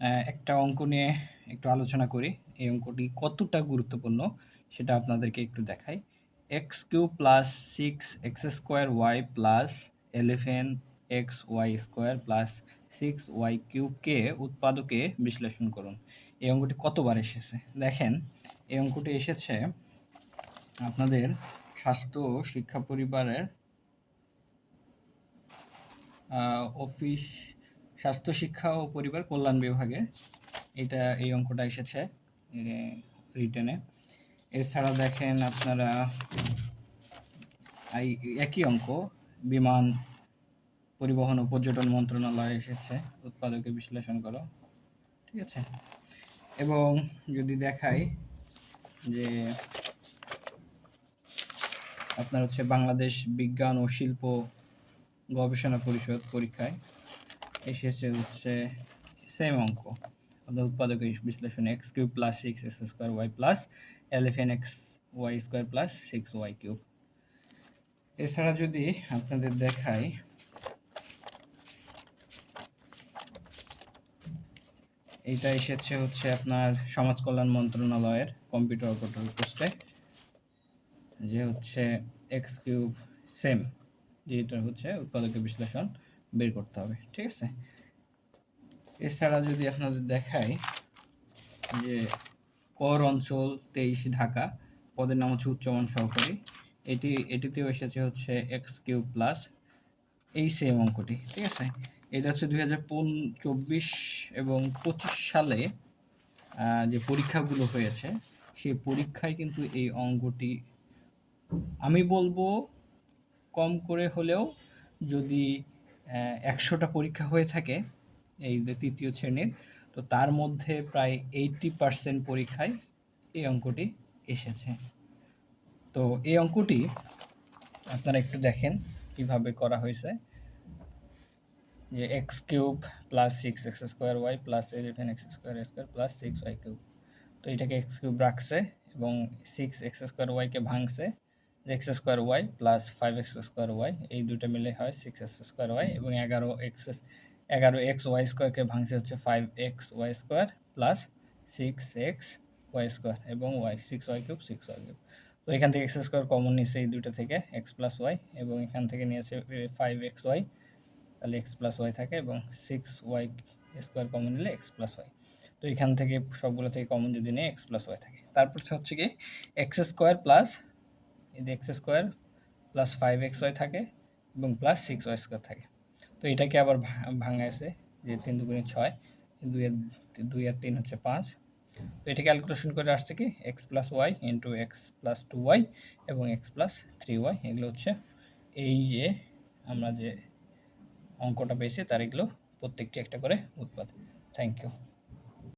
একটা অঙ্ক নিয়ে একটু আলোচনা করি। এই অঙ্কটি কতটা গুরুত্বপূর্ণ সেটা আপনাদেরকে একটু দেখাই। X cube plus six X square Y plus eleven X Y square plus six Y কিউবকে উৎপাদকে বিশ্লেষণ করুন। এই অঙ্কটি কতবার এসেছে? দেখেন, এই অঙ্কটি এসেছে আপনাদের স্বাস্থ্য শিক্ষা পরিবারের অফিস স্বাস্থ্য, শিক্ষা ও পরিবার কল্যাণ বিভাগে এটা এই অঙ্কটা এসেছে রিটেনে এছাড়া দেখেন আপনারা একই অঙ্ক, বিমান পরিবহন ও পর্যটন মন্ত্রণালয় এসেছে, উৎপাদকে বিশ্লেষণ করো, ঠিক আছে? এবং যদি দেখাই যে আপনার হচ্ছে বাংলাদেশ বিজ্ঞান ও শিল্প গবেষণা পরিষদ পরীক্ষায় এসেছে হচ্ছে সেম অঙ্ক। আপনার উৎপাদক বিশ্লেষণ X cube plus six X square Y plus eleven X Y square plus six Y cube এছাড়া যদি আপনাদের দেখাই এটা এসেছে হচ্ছে আপনার সমাজ কল্যাণ মন্ত্রণালয়ের কম্পিউটার অপারেটর পোস্টে যে হচ্ছে এক্স কিউব সেম যেটা হচ্ছে উৎপাদকের বিশ্লেষণ। বের করতে হবে, ঠিক আছে? এছাড়া যদি আপনাদের দেখাই যে কর অঞ্চল তেইশ ঢাকা, পদের নাম হচ্ছে উচ্চমান সহকারী। এটি, এটিতেও এসেছে হচ্ছে এক্স কিউব প্লাস এই সেম অঙ্কটি, ঠিক আছে? এটা হচ্ছে দুই হাজার চব্বিশ এবং পঁচিশ সালে যে পরীক্ষাগুলো হয়েছে, সেই পরীক্ষায় কিন্তু এই অঙ্কটি আমি বলব কম করে হলেও যদি একশোটা পরীক্ষা হয়ে থাকে এই তৃতীয় শ্রেণির। তো তার মধ্যে প্রায় এইটটি পার্সেন্ট পরীক্ষায় এই অঙ্কটি এসেছে। তো এই অঙ্কটি আপনারা একটু দেখেন কীভাবে করা হয়েছে। যে X cube plus six X square Y plus eleven X square square plus six Y cube তো এটাকে এক্স কিউব রাখছে এবং সিক্স এক্স স্কোয়ার ওয়াইকে ভাঙছে। X square Y plus five X square Y, এই দুটো মিলে হয় সিক্স এক্স স্কোয়ার ওয়াই এবং এগারো এক্স এগারো এক্স ওয়াই স্কোয়ারকে ভাঙছে হচ্ছে five X Y square plus six X Y square এবং Y six Y cube six Y cube তো এখান থেকে এক্স স্কোয়ার কমন নিয়েছে এই দুটো থেকে এক্স প্লাস ওয়াই এবং এখান থেকে নিয়েছে ফাইভ এক্স ওয়াই তাহলে এক্স প্লাস ওয়াই থাকে এবং সিক্স ওয়াই স্কোয়ার কমন নিলে এক্স প্লাস ওয়াই তো এখান থেকে সবগুলো থেকে কমন যদি নিয়ে এক্স প্লাস ওয়াই থাকে। তারপর হচ্ছে কি এক্স স্কোয়ার প্লাস যে X square plus five X Y থাকে এবং প্লাস সিক্স ওয়াই স্কোয়ার থাকে। তো এটাকে আবার ভাঙাইছে যে তিন দুগুণে ছয়, দুই আর দুই আর তিন হচ্ছে পাঁচ। তো এটা ক্যালকুলেশন করে আসছে কি, X plus Y into X plus two Y এবং এক্স প্লাস থ্রি ওয়াই, এগুলো হচ্ছে এই যে আমরা যে অঙ্কটা পেয়েছি, তার এগুলো প্রত্যেকটি একটা করে উৎপাদ। Thank you.